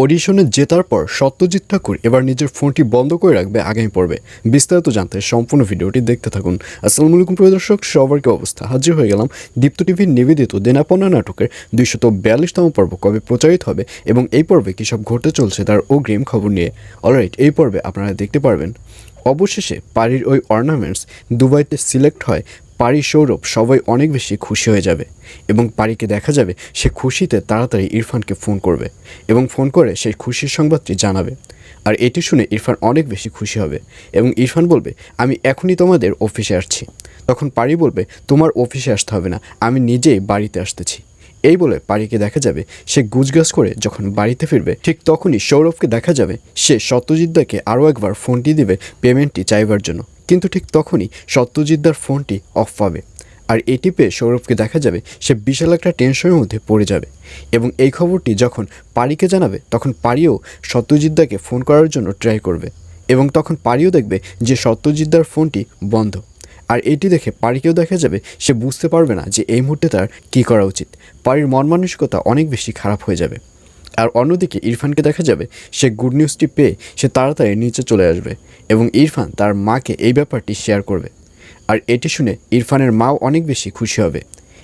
অডিশনে জেতার পর সত্যজিৎ ঠাকুর এবার নিজের ফোনটি বন্ধ করে রাখবে আগামী পর্বে। বিস্তারিত জানতে সম্পূর্ণ ভিডিওটি দেখতে থাকুন। আসসালামু আলাইকুম প্রিয় দর্শক, সবার কি অবস্থা? হাজির হয়ে গেলাম দীপ্ত টিভির নিবেদিত দেনাপনা নাটকের দুইশত বিয়াল্লিশতম পর্ব কবে প্রচারিত হবে এবং এই পর্বে কী সব ঘটতে চলছে তার অগ্রিম খবর নিয়ে। অলরাইট এই পর্বে আপনারা দেখতে পারবেন, অবশেষে পারির ওই অর্নামেন্টস দুবাইতে সিলেক্ট হয় পারি সৌরভ সবাই অনেক বেশি খুশি হয়ে যাবে এবং পারিকে দেখা যাবে সে খুশিতে তাড়াতাড়ি ইরফানকে ফোন করবে এবং ফোন করে সেই খুশির সংবাদটি জানাবে। আর এটি শুনে ইরফান অনেক বেশি খুশি হবে এবং ইরফান বলবে, আমি এখনই তোমাদের অফিসে আসছি। তখন পারি বলবে, তোমার অফিসে আসতে হবে না, আমি নিজেই বাড়িতে আসতেছি। এই বলে পারিকে দেখা যাবে, সে গুজগাছ করে যখন বাড়িতে ফিরবে, ঠিক তখনই সৌরভকে দেখা যাবে, সে সত্যজিৎ সত্যজিৎদাকে আরও একবার ফোনটি দিবে পেমেন্টটি চাইবার জন্য। কিন্তু ঠিক তখনই সত্যজিৎদার ফোনটি অফ পাবে। আর এটি পেয়ে সৌরভকে দেখা যাবে সে বিশাল একটা টেনশনের মধ্যে পড়ে যাবে। এবং এই খবরটি যখন পারিকে জানাবে, তখন পারিও সত্যজিৎদাকে ফোন করার জন্য ট্রাই করবে। এবং তখন পারিও দেখবে যে সত্যজিৎদার ফোনটি বন্ধ। আর এটি দেখে পারিকেও দেখা যাবে সে বুঝতে পারবে না যে এই মুহূর্তে তার কী করা উচিত। পারির মন মানসিকতা অনেক বেশি খারাপ হয়ে যাবে। আর অন্যদিকে ইরফানকে দেখা যাবে সে গুড নিউজটি পেয়ে সে তাড়াতাড়ি নিচে চলে আসবে এবং ইরফান তার মাকে এই ব্যাপারটি শেয়ার করবে। আর এটি শুনে ইরফানের মাও অনেক বেশি খুশি হবে।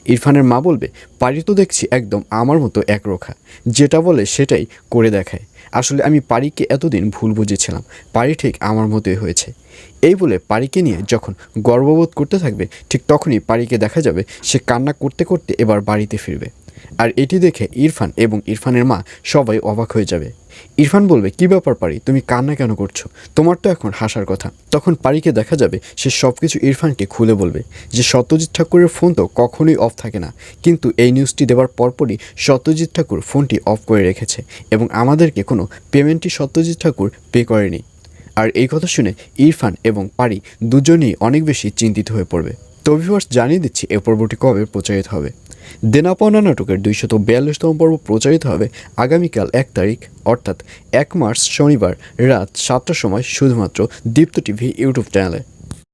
ইরফানের মা বলবে, পারি তো দেখছি একদম আমার মতো একরোখা যেটা বলে সেটাই করে দেখায়। আসলে আমি পারিকে এতদিন ভুল বুঝেছিলাম। পারি ঠিক আমার মতোই হয়েছে। এই বলে পারিকে নিয়ে যখন গর্ববোধ করতে থাকবে, ঠিক তখনই পারিকে দেখা যাবে সে কান্না করতে করতে এবার বাড়িতে ফিরবে। আর এটি দেখে ইরফান এবং ইরফানের মা সবাই অবাক হয়ে যাবে। ইরফান বলবে, কি ব্যাপার পারি? তুমি কান্না কেন করছ? তোমার তো এখন হাসার কথা। তখন পারিকে দেখা যাবে, সে সব কিছু ইরফানকে খুলে বলবে যে, সত্যজিৎ ঠাকুরের ফোন তো কখনোই অফ থাকে না। কিন্তু এই নিউজটি দেওয়ার পরপরই সত্যজিৎ ঠাকুর ফোনটি অফ করে রেখেছে এবং আমাদেরকে কোনো পেমেন্টটি সত্যজিৎ ঠাকুর পে করেনি। আর এই কথা শুনে ইরফান এবং পারি দুজনেই অনেক বেশি চিন্তিত হয়ে পড়বে। তো ভিউয়ার্স জানিয়ে দিচ্ছি, এ পর্বটি কবে প্রচারিত হবে? দেনাপনা নাটকের দুইশত বিয়াল্লিশতম পর্ব প্রচারিত হবে আগামীকাল এক তারিখ, অর্থাৎ এক মার্চ শনিবার রাত সাতটার সময়, শুধুমাত্র দীপ্ত টিভি ইউটিউব চ্যানেলে।